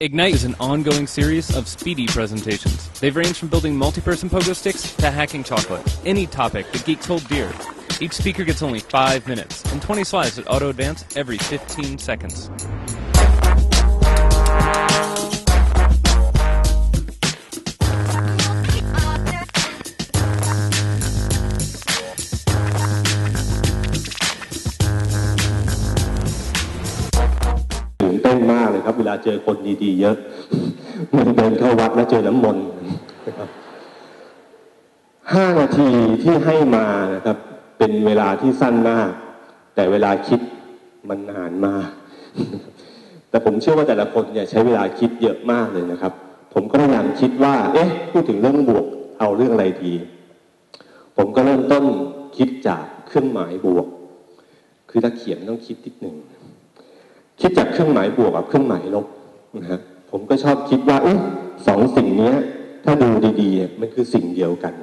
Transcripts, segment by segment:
Ignite is an ongoing series of speedy presentations. They've ranged from building multi-person pogo sticks to hacking chocolate. Any topic that geeks hold dear. Each speaker gets only 5 minutes and 20 slides that auto-advance every 15 seconds. ตื่นเต้นมากเลยครับ เวลาเจอคนดีๆ เยอะ มันเดินเข้าวัดแล้วเจอน้ำมนต์ห้านาทีที่ให้มานะครับ เป็นเวลาที่สั้นมาก แต่เวลาคิดมันนานมาก แต่ผมเชื่อว่าแต่ละคนเนี่ยใช้เวลาคิดเยอะมากเลยนะครับ ผมก็พยายามคิดว่า เอ๊ะ พูดถึงเรื่องบวก เอาเรื่องอะไรดี ผมก็เริ่มต้นคิดจากเครื่องหมายบวก คือถ้าเขียนต้องคิดนิดหนึ่ง คิดจากเครื่องหมายบวกกับเครื่องหมายลบนะฮะผมก็ชอบคิดว่าเอ๊ะสองสิ่งนี้ถ้าดูดีๆ มันคือสิ่งเดียวกัน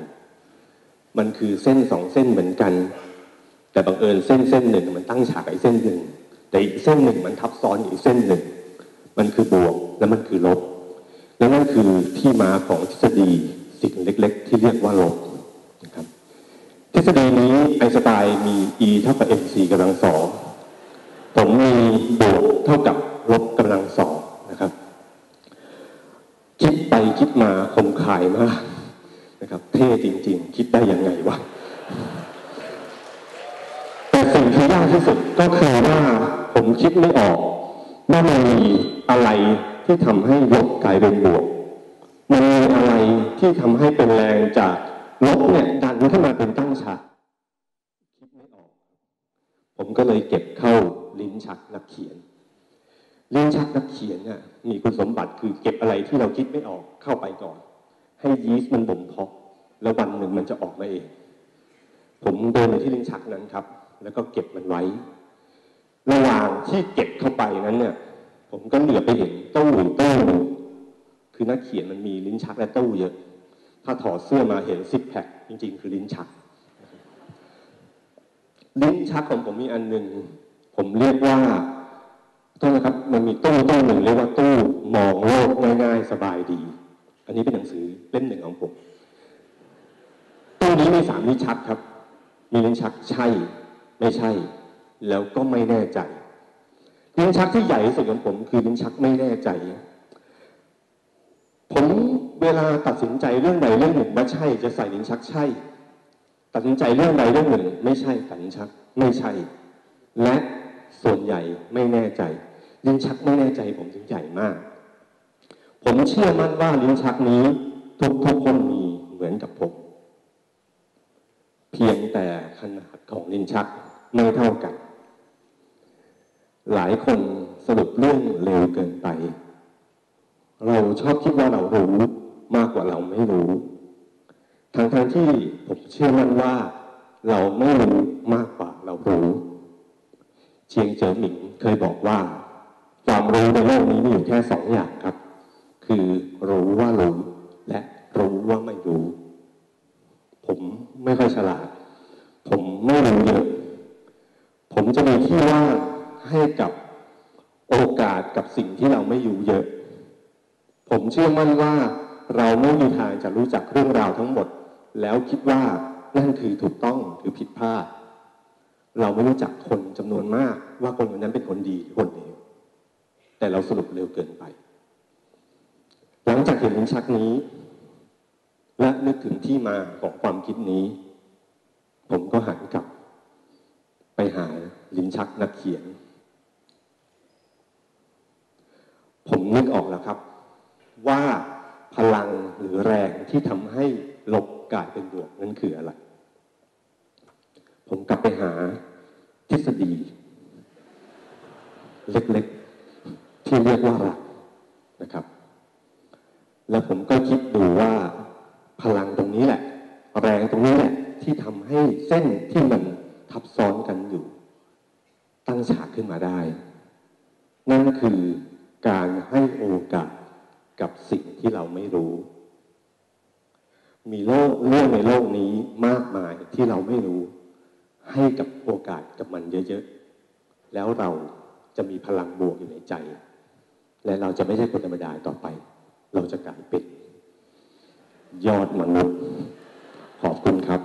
มันคือเส้นสองเส้นเหมือนกัน แต่บังเอิญเส้นเส้นหนึ่งมันตั้งฉากไอ้เส้นหนึ่ง แต่อีกเส้นหนึ่งมันทับซ้อนอีกเส้นหนึ่ง มันคือบวกและมันคือลบ และนั่นคือที่มาของทฤษฎีสิ่งเล็ก ๆ ที่เรียกว่าลบนะครับทฤษฎีนี้ไอน์สไตน์มี e เท่ากับ mc กำลังสอง ผมมีบวกเท่ากับลบกำลังสองนะครับ คิดไปคิดมาคมขายมากนะครับ เท่จริง ๆ คิดได้ยังไงวะแต่สิ่งที่ยากที่สุดก็คือว่าผมคิดไม่ออกว่ามันมีอะไรที่ทำให้ลบกลายเป็นบวก มันมีอะไรที่ทำให้เป็นแรงจากลบเนี่ยดันขึ้นมาเป็นตั้งฉากคิดไม่ออก ผมก็เลยเก็บเข้าลิ้นชักนักเขียน ลิ้นชักนักเขียนเนี่ยมีคุณสมบัติคือเก็บอะไรที่เราคิดไม่ออกเข้าไปก่อน ให้ยีสต์มันบ่มเพาะแล้ววันหนึ่งมันจะออกมาเอง ผมเดินไปที่ลิ้นชักนั้นครับ แล้วก็เก็บมันไว้ ระหว่างที่เก็บเข้าไปนั้นเนี่ย ผมก็เหลือไปเห็นตู้ตู้คือนักเขียนมันมีลิ้นชักและตู้เยอะ ถ้าถอดเสื้อมาเห็นซิปแพคจริง ๆ คือลิ้นชัก ลิ้นชักของผมมีอันหนึ่งผมเรียกว่า โทษนะครับ มันมีตู้ตู้หนึ่งเรียกว่าตู้มองโลกง่ายๆ สบายดี อันนี้เป็นหนังสือเล่มหนึ่งของผม ตู้นี้มีสามลิ้นชักครับ มีลิ้นชักใช่ ไม่ใช่ แล้วก็ไม่แน่ใจ ลิ้นชักที่ใหญ่ที่สุดของผมคือลิ้นชักไม่แน่ใจ ผมเวลาตัดสินใจเรื่องใดเรื่องหนึ่งว่าใช่ จะใส่ลิ้นชักใช่ ตัดสินใจเรื่องใดเรื่องหนึ่ง ไม่ใช่ตัดลิ้นชัก ไม่ใช่ และ ส่วนใหญ่ไม่แน่ใจ ลิ้นชักไม่แน่ใจผมถึงใหญ่มาก ผมเชื่อมั่นว่าลิ้นชักนี้ทุกทุกคนมีเหมือนกับผม เพียงแต่ขนาดของลิ้นชักไม่เท่ากัน หลายคนสรุปเรื่องเร็วเกินไป เราชอบคิดว่าเรารู้มากกว่าเราไม่รู้ทั้งทงที่ผมเชื่อมั่นว่าเราไม่รู้มากกว่าเรารู้ เชียงเจ๋อหมิงเคยบอกว่า ความรู้ในโลกนี้มีอยู่แค่สองอย่างครับ คือรู้ว่ารู้และรู้ว่าไม่รู้ ผมไม่ค่อยฉลาด ผมไม่รู้เยอะผมจะมีที่ว่างให้กับโอกาสกับสิ่งที่เราไม่อยู่เยอะ ผมเชื่อมั่นว่าเราไม่มีทางจะรู้จักเรื่องราวทั้งหมด แล้วคิดว่านั่นคือถูกต้องหรือผิดพลาด เราไม่รู้จักคนจำนวนมาก ว่าคนคนนั้นเป็นคนดีคนเลวแต่เราสรุปเร็วเกินไป หลังจากเห็นลิ้นชักนี้ และนึกถึงที่มาของความคิดนี้ ผมก็หันกลับ ไปหาลิ้นชักนักเขียน ผมนึกออกแล้วครับ ว่าพลังหรือแรงที่ทำให้ลบกลายเป็นบวกนั้นคืออะไร ผมกลับไปหาทฤษฎี เล็กๆ ที่เรียกว่ารักนะครับ แล้วผมก็คิดดูว่าพลังตรงนี้แหละ แรงตรงนี้แหละ ที่ทำให้เส้นที่มันทับซ้อนกันอยู่ ตั้งฉากขึ้นมาได้ นั่นคือการให้โอกาสกับสิ่งที่เราไม่รู้ มีโลกเรื่องในโลกนี้มากมายที่เราไม่รู้ ให้กับโอกาสกับมันเยอะๆ แล้วเราจะมีพลังบวกอยู่ในใจ และเราจะไม่ใช่คนธรรมดาต่อไป เราจะกลายเป็นยอดมนุษย์ ขอบคุณครับ